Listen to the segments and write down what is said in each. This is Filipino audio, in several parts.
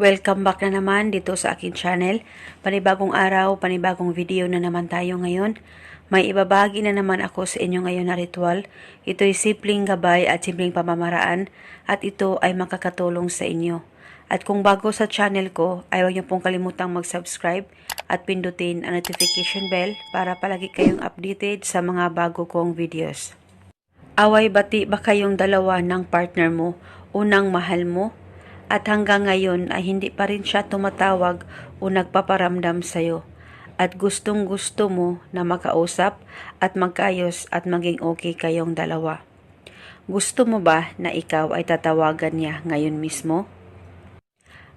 Welcome back na naman dito sa akin channel. Panibagong araw, panibagong video na naman tayo ngayon. May ibabagi na naman ako sa inyo ngayon na ritual. Ito'y simpleng gabay at simpleng pamamaraan at ito ay makakatulong sa inyo. At kung bago sa channel ko, ay huwag niyo pong kalimutang mag-subscribe at pindutin ang notification bell para palagi kayong updated sa mga bago kong videos. Away bati ba kayong dalawa ng partner mo, unang mahal mo, at hanggang ngayon ay hindi pa rin siya tumatawag o nagpaparamdam sa'yo at gustong gusto mo na makausap at magkayos at maging okay kayong dalawa. Gusto mo ba na ikaw ay tatawagan niya ngayon mismo?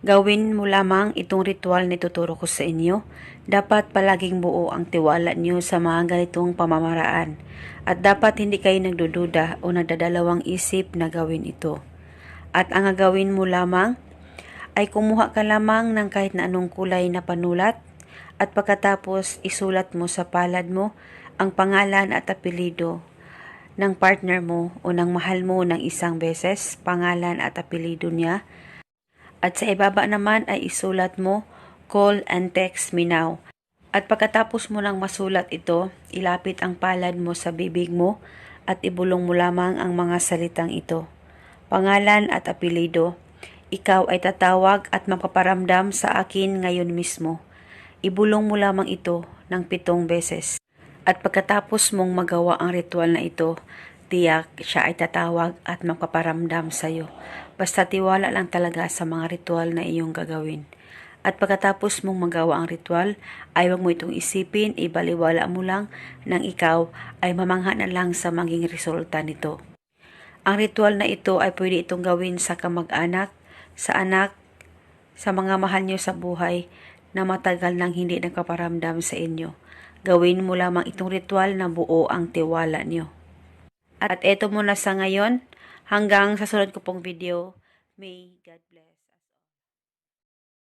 Gawin mo lamang itong ritual na ituturo ko sa inyo. Dapat palaging buo ang tiwala niyo sa mga ganitong pamamaraan at dapat hindi kayo nagdududa o nagdadalawang isip na gawin ito. At ang gagawin mo lamang ay kumuha ka lamang ng kahit na anong kulay na panulat at pagkatapos isulat mo sa palad mo ang pangalan at apelido ng partner mo o ng mahal mo ng isang beses, pangalan at apelido niya. At sa ibaba naman ay isulat mo, call and text me now. At pagkatapos mo nang masulat ito, ilapit ang palad mo sa bibig mo at ibulong mo lamang ang mga salitang ito pangalan at apelido. Ikaw ay tatawag at mapaparamdam sa akin ngayon mismo. Ibulong mo lamang ito ng pitong beses. At pagkatapos mong magawa ang ritual na ito, tiyak siya ay tatawag at mapaparamdam sa iyo. Basta tiwala lang talaga sa mga ritual na iyong gagawin. At pagkatapos mong magawa ang ritual, ay huwag mo itong isipin, ibaliwala mo lang nang ikaw ay mamangha na lang sa maging resulta nito. Ang ritual na ito ay pwede itong gawin sa kamag-anak, sa anak, sa mga mahal nyo sa buhay na matagal nang hindi nagpaparamdam sa inyo. Gawin mo lamang itong ritual na buo ang tiwala nyo. At eto muna sa ngayon, hanggang sa sunod ko pong video. May God bless.